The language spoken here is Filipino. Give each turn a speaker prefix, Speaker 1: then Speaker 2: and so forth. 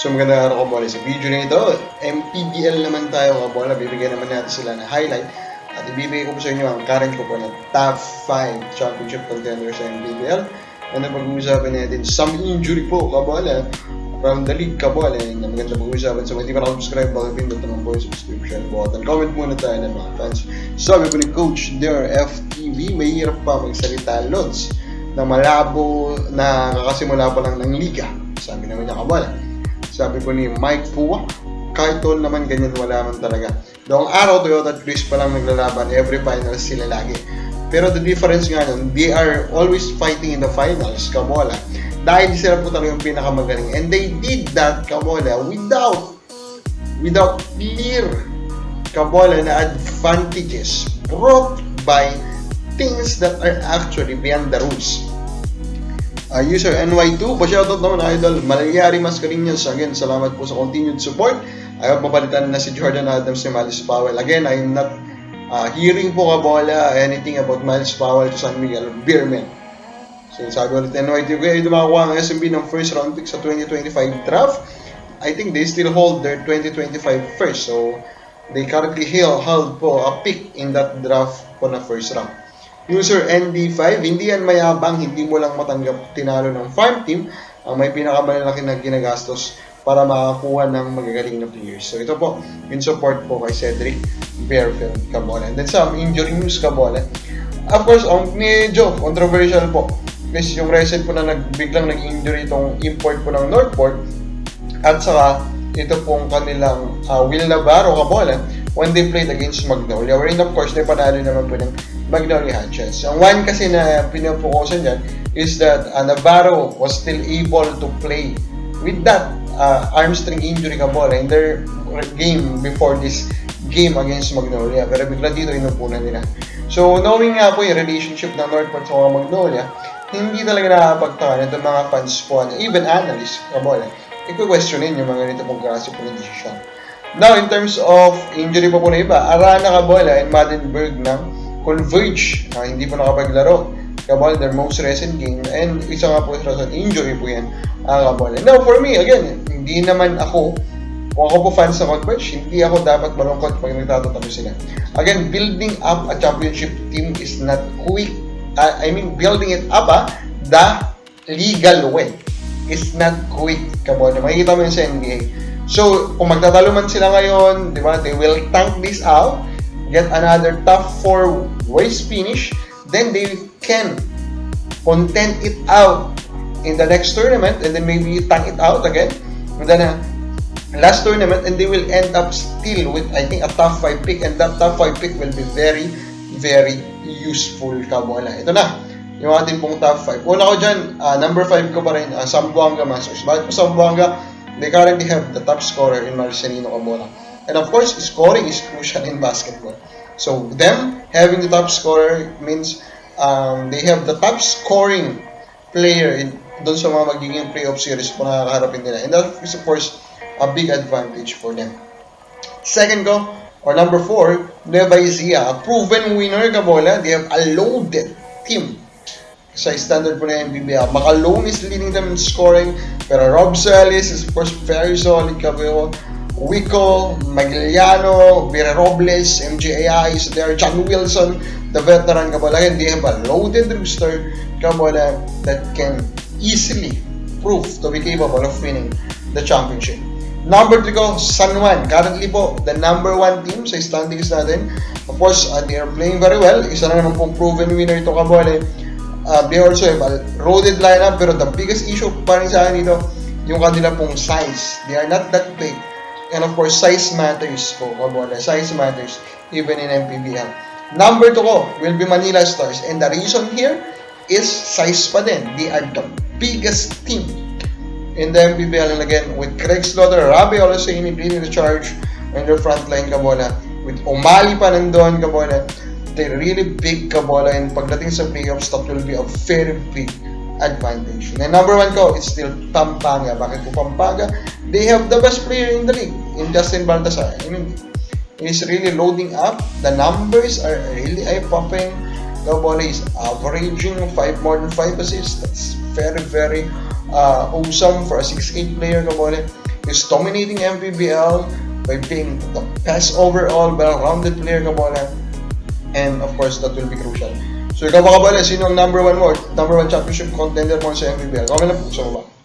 Speaker 1: So maganda araw kabola sa video na ito. MPBL naman tayo kabola. Bibigyan naman natin sila ng highlight. At ibibigay ko po sa inyo ang current ko po na top 5 championship contenders sa MPBL. And then pag-uusapan natin some injury po kabola from the league kabola na maganda pag-uusapan. So kung hindi pa nakasubscribe, baka pindot naman po yung subscription button. Comment muna tayo ng mga fans. Sabi po ni Coach Der FTV, mahirap pa magsalita lots na malabo na kakasimula pa lang ng liga. Sabi naman niya kabola. Sabi po ni Mike Pua, kahit tol naman ganyan wala man talaga. Noong araw, Toyota at Chris pa lang naglalaban, every finals sila lagi. Pero the difference nga nun, they are always fighting in the finals, kabola. Dahil sila po talaga yung pinakamagaling. And they did that, kabola, without, without clear, kabola na advantages brought by things that are actually beyond the rules. Uh, user NY2, pa-shoutout naman idol, Malayari Mascarinhas. Again, salamat po sa continued support. I hope mapalitan na si Jordan Adams ni Miles Powell. Again, I am not uh, hearing po kabola anything about Miles Powell to San Miguel Beerman. So, sabi ulit NY2, kaya yung makakuha ang SMB ng first round pick sa 2025 draft. I think they still hold their 2025 first. So, they currently held po a pick in that draft po na first round. User ND5, hindi yan mayabang, hindi mo lang matanggap tinalo ng farm team ang may pinakamalaki na ginagastos para makakuha ng magagaling na players. So ito po, in support po kay Cedric Bearfield Cabola. And then some injury news Cabola. Of course, ang medyo controversial po. Kasi yung recent po na nagbiglang nag-injury itong import po ng Northport at saka ito pong kanilang uh, Will Navarro Cabola when they played against Magnolia. Wherein of course, they panalo naman po ng Magnolia Hatchets. Ang one kasi na pinapokusan dyan is that uh, Navarro was still able to play with that uh, arm string injury kabola in their game before this game against Magnolia. Pero bigla dito inupunan nila. So, knowing nga po yung relationship ng Northport sa Magnolia, hindi talaga nakakapagtaka na mga fans po, even analysts, kabola, i-questionin yung mga ganito pong klase po ng decision. Now, in terms of injury pa po na iba, Arana Kabola and Madenberg ng Converge na hindi po nakapaglaro. Kabal, their most recent game. And isa nga po sa injury po yan ang Kabal. Now, for me, again, hindi naman ako, kung ako po fans sa Converge, hindi ako dapat malungkot pag nagtatatanong sila. Again, building up a championship team is not quick. Uh, I mean, building it up, ah, the legal way is not quick. Kabal, makikita mo yun sa NBA. So, kung magtatalo man sila ngayon, di ba, they will tank this out get another top 4 race finish, then they can content it out in the next tournament and then maybe tank it out again. And then uh, last tournament and they will end up still with I think a top 5 pick and that top 5 pick will be very very useful kabola. Ito na, yung ating pong top 5. Una ko dyan, uh, number 5 ko pa rin, uh, Sambuanga Masters. Bakit po Sambuanga? They currently have the top scorer in Marcelino Cabola. And of course, scoring is crucial in basketball. So them having the top scorer means um, they have the top scoring player in doon sa mga magiging playoff series po na kakaharapin nila. And that is of course a big advantage for them. Second go, or number four, Nueva Ecija, a proven winner kabola. They have a loaded team sa standard po na NBBL. Macalone is leading them in scoring, pero Rob Salis is of course very solid kabola. Wico, Magliano, Vera Robles, MJAI is there, John Wilson, the veteran Kabala, and they have a loaded rooster Kabala that can easily prove to be capable of winning the championship. Number 3 ko, San Juan. Currently po, the number 1 team sa standings natin. Of course, uh, they are playing very well. Isa na naman pong proven winner ito Kabale. Uh, they also have a loaded lineup, pero the biggest issue pa rin sa akin dito, yung kanila pong size. They are not that big. And of course, size matters po, kabola. Size matters even in MPBL. Number 2 ko will be Manila Stars. And the reason here is size pa din. They are the biggest team in the MPBL. And again, with Craig Slaughter, Rabi Olaseni leading the charge on their front line, kabola. With Omali pa nandun, kabola. They're really big, kabola. And pagdating sa playoffs, that will be a very big advantage. And number one ko is still Pampanga. Bakit po Pampanga? They have the best player in the league, in Justin Baltasar. I mean, he's really loading up. The numbers are really eye-popping. Gabole is averaging 5 more than 5 assists. That's very, very uh, awesome for a 6'8 player, Gabole. is dominating MPBL by being the best overall, well-rounded player kabola. And of course, that will be crucial. So ikaw mga kabola, sino ang number one mo? Number one championship contender mo sa MPBL? Comment lang po sa baba.